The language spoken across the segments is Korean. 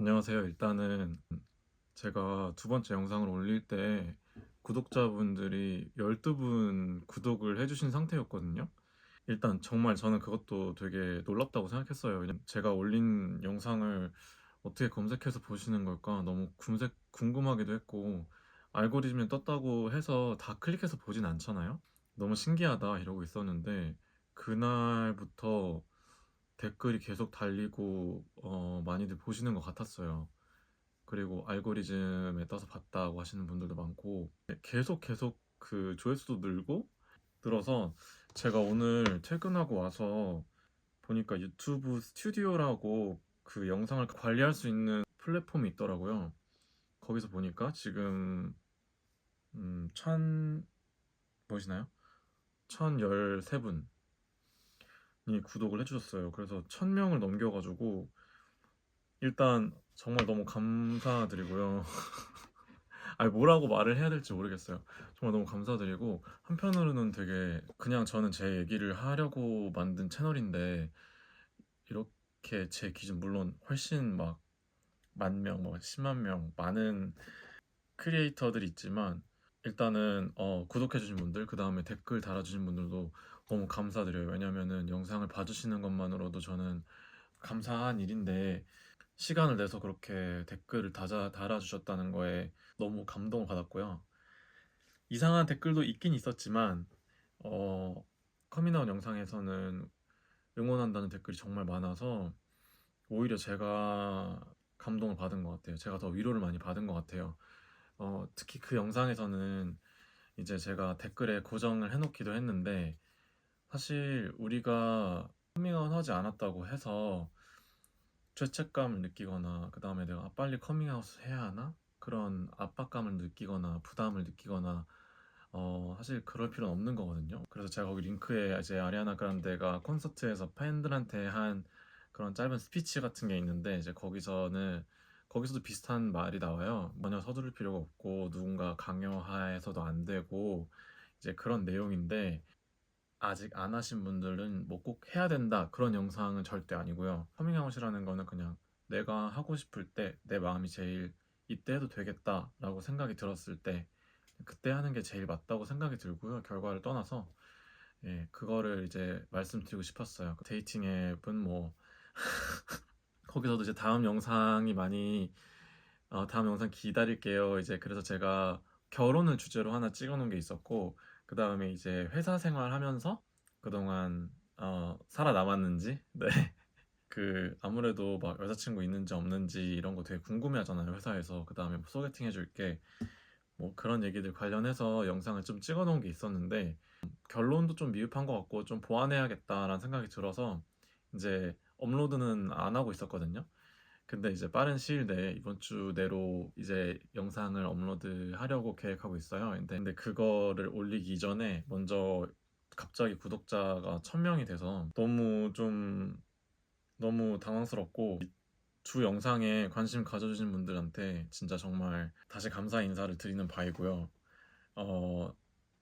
안녕하세요. 일단은 제가 두 번째 영상을 올릴 때 구독자분들이 12분 구독을 해주신 상태였거든요. 일단 정말 저는 그것도 되게 놀랍다고 생각했어요. 제가 올린 영상을 어떻게 검색해서 보시는 걸까 너무 궁색, 궁금하기도 했고 알고리즘에 떴다고 해서 다 클릭해서 보진 않잖아요. 너무 신기하다 이러고 있었는데 그날부터 댓글이 계속 달리고 어, 많이들 보시는 것 같았어요. 그리고 알고리즘에 떠서 봤다고 하시는 분들도 많고 계속 계속 그 조회수도 늘고 늘어서 제가 오늘 퇴근하고 와서 보니까 유튜브 스튜디오라고 그 영상을 관리할 수 있는 플랫폼이 있더라고요. 거기서 보니까 지금 음, 천 보이시나요? 1013분 이 구독을 해주셨어요. 그래서 1000명을 넘겨가지고 일단 정말 너무 감사드리고요. 아니 뭐라고 말을 해야 될지 모르겠어요. 정말 너무 감사드리고 한편으로는 되게 그냥 저는 제 얘기를 하려고 만든 채널인데 이렇게 제 기준 물론 훨씬 막 만 명, 뭐 10만 명 많은 크리에이터들이 있지만 일단은 어, 구독해주신 분들 그 다음에 댓글 달아주신 분들도 너무 감사드려요. 왜냐면은 영상을 봐주시는 것만으로도 저는 감사한 일인데 시간을 내서 그렇게 댓글을 다자, 달아주셨다는 거에 너무 감동을 받았고요. 이상한 댓글도 있긴 있었지만 어, 커밍아웃 영상에서는 응원한다는 댓글이 정말 많아서 오히려 제가 감동을 받은 것 같아요. 제가 더 위로를 많이 받은 것 같아요. 어, 특히 그 영상에서는 이제 제가 댓글에 고정을 해놓기도 했는데 사실 우리가 커밍아웃 하지 않았다고 해서 죄책감을 느끼거나 그 다음에 내가 아, 빨리 커밍아웃을 해야 하나 그런 압박감을 느끼거나 부담을 느끼거나 어, 사실 그럴 필요는 없는 거거든요. 그래서 제가 거기 링크에 이제 아리아나 그란데가 콘서트에서 팬들한테 한 그런 짧은 스피치 같은 게 있는데 이제 거기서는 거기서도 비슷한 말이 나와요. 전혀 서두를 필요가 없고 누군가 강요하에서도 안 되고 이제 그런 내용인데 아직 안 하신 분들은 뭐 꼭 해야 된다 그런 영상은 절대 아니고요. 커밍아웃이라는 거는 그냥 내가 하고 싶을 때 내 마음이 제일 이때 해도 되겠다라고 생각이 들었을 때 그때 하는 게 제일 맞다고 생각이 들고요. 결과를 떠나서 예, 그거를 이제 말씀드리고 싶었어요. 그 데이팅 앱은 뭐 거기서도 이제 다음 영상이 많이 어, 다음 영상 기다릴게요. 이제 그래서 제가 결혼을 주제로 하나 찍어놓은 게 있었고 그 다음에 이제 회사 생활하면서 그동안 어, 살아남았는지 네. 그 아무래도 막 여자친구 있는지 없는지 이런 거 되게 궁금해하잖아요 회사에서 그 다음에 뭐 소개팅 해줄게 뭐 그런 얘기들 관련해서 영상을 좀 찍어놓은 게 있었는데 결론도 좀 미흡한 것 같고 좀 보완해야겠다라는 생각이 들어서 이제 업로드는 안 하고 있었거든요. 근데 이제 빠른 시일 내에 이번 주 내로 이제 영상을 업로드 하려고 계획하고 있어요. 근데, 근데 그거를 올리기 이전에 먼저 갑자기 구독자가 1000명이 돼서 너무 좀 너무 당황스럽고 주 영상에 관심 가져주신 분들한테 진짜 정말 다시 감사 인사를 드리는 바이고요. 어,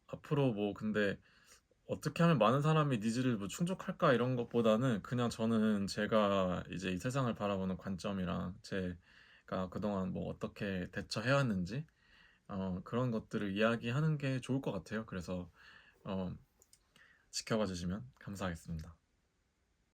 앞으로 뭐 근데 어떻게 하면 많은 사람이 니즈를 뭐 충족할까 이런 것보다는 그냥 저는 제가 이제 이 세상을 바라보는 관점이랑 제가 그동안 뭐 어떻게 대처해 왔는지 어, 그런 것들을 이야기하는 게 좋을 것 같아요. 그래서 어, 지켜봐 주시면 감사하겠습니다.